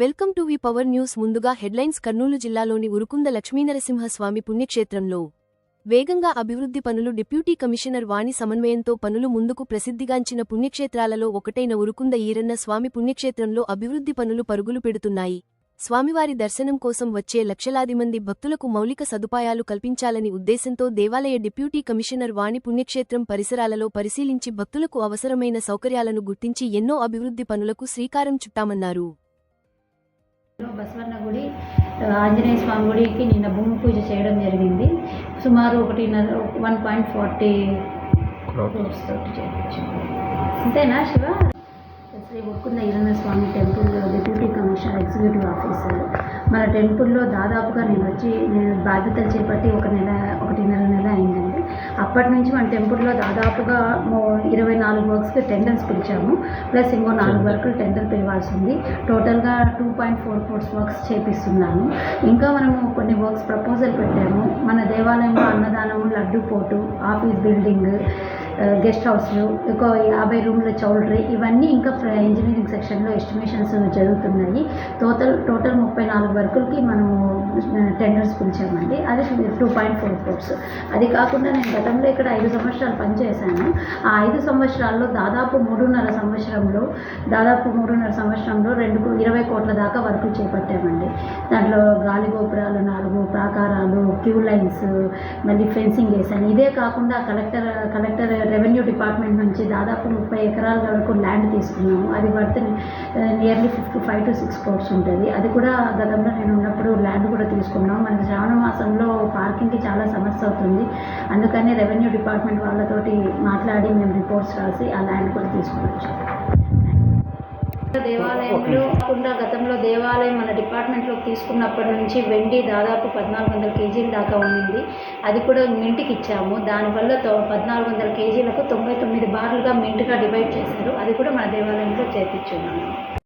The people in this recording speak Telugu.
Welcome to V power news ముందుగా హెడ్లైన్స్ కర్నూలు జిల్లాలోని ఉరుకుంద లక్ష్మీనరసింహస్వామి పుణ్యక్షేత్రంలో వేగంగా అభివృద్ధి పనులు డిప్యూటీ కమిషనర్ వాణి సమన్వయంతో పనులు ముందుకు ప్రసిద్ధిగాంచిన పుణ్యక్షేత్రాలలో ఒకటైన ఉరుకుంద ఈరన్న స్వామి పుణ్యక్షేత్రంలో అభివృద్ధి పనులు పరుగులు పెడుతున్నాయి. స్వామివారి దర్శనం కోసం వచ్చే లక్షలాది మంది భక్తులకు మౌలిక సదుపాయాలు కల్పించాలని ఉద్దేశంతో దేవాలయ డిప్యూటీ కమిషనర్ వాణి పుణ్యక్షేత్రం పరిసరాలలో పరిశీలించి భక్తులకు అవసరమైన సౌకర్యాలను గుర్తించి ఎన్నో అభివృద్ధి పనులకు శ్రీకారం చుట్టామన్నారు. బసవన్న గుడి ఆంజనేయ స్వామి గుడికి నిన్న భూమి పూజ చేయడం జరిగింది. సుమారు ఒకటిన్నర వన్ పాయింట్ ఫార్టీ క్రోర్స్ తోటి చేయవచ్చు అంతేనా Shiva? Shri Ukkunda Eeranna Swamy temple deputy commissioner executive officer. మన టెంపుల్లో దాదాపుగా నేను వచ్చి నేను బాధ్యతలు చేపట్టి ఒక నెల ఒకటిన్నర నెల అయిందండి. అప్పటి నుంచి మన టెంపుల్లో దాదాపుగా ఇరవై నాలుగు వర్క్స్కి టెండర్స్ పిలిచాము. ప్లస్ ఇంకో నాలుగు వర్కులు టెండర్ పిలవాల్సి ఉంది. టోటల్గా two point four force works చేపిస్తున్నాము. ఇంకా మనము కొన్ని వర్క్స్ ప్రపోజల్ పెట్టాము. మన దేవాలయంలో అన్నదానము లడ్డు పోటు ఆఫీస్ బిల్డింగ్ గెస్ట్ హౌస్లు ఒక యాభై రూమ్ల చౌల్టరీ ఇవన్నీ ఇంకా ఇంజనీరింగ్ సెక్షన్లో ఎస్టిమేషన్స్ జరుగుతున్నాయి. టోటల్ టోటల్ ముప్పై నాలుగు వర్కులకి మనము టెండర్స్ పిలిచామండి. అది టూ పాయింట్ ఫోర్ క్రోర్స్ అది కాకుండా నేను గతంలో ఇక్కడ ఐదు సంవత్సరాలు పనిచేశాను. ఆ ఐదు సంవత్సరాల్లో దాదాపు మూడున్నర సంవత్సరంలో దాదాపు మూడున్నర సంవత్సరంలో రెండు ఇరవై కోట్ల దాకా వర్కులు చేపట్టామండి. దాంట్లో గాలి గోపురాలు ప్రాకారాలు క్యూ లైన్స్ మళ్ళీ ఫెన్సింగ్ వేసాను ఇదే కాకుండా కలెక్టర్ కలెక్టర్ రెవెన్యూ డిపార్ట్మెంట్ నుంచి దాదాపు ముప్పై ఎకరాల వరకు ల్యాండ్ తీసుకున్నాము. అది worth nearly fifty five to six crores ఉంటుంది. అది కూడా గతంలో నేను ఉన్నప్పుడు ల్యాండ్ కూడా తీసుకున్నాం మనకి శ్రావణ మాసంలో పార్కింగ్కి చాలా సమస్య అవుతుంది. అందుకని రెవెన్యూ డిపార్ట్మెంట్ వాళ్ళతోటి మాట్లాడి మేము రిపోర్ట్స్ రాసి ఆ ల్యాండ్ కూడా తీసుకుని దేవాలయంలో కాకుండా గతంలో దేవాలయం మన డిపార్ట్మెంట్లో తీసుకున్నప్పటి నుంచి వెండి దాదాపు పద్నాలుగు వందల కేజీల దాకా ఉండింది అది కూడా మింట్కి ఇచ్చాము. దానివల్ల పద్నాలుగు వందల కేజీలకు తొంభై తొమ్మిది బార్లుగా మింట్గా డివైడ్ చేశారు. అది కూడా మన దేవాలయంలో చేర్పించున్నాము.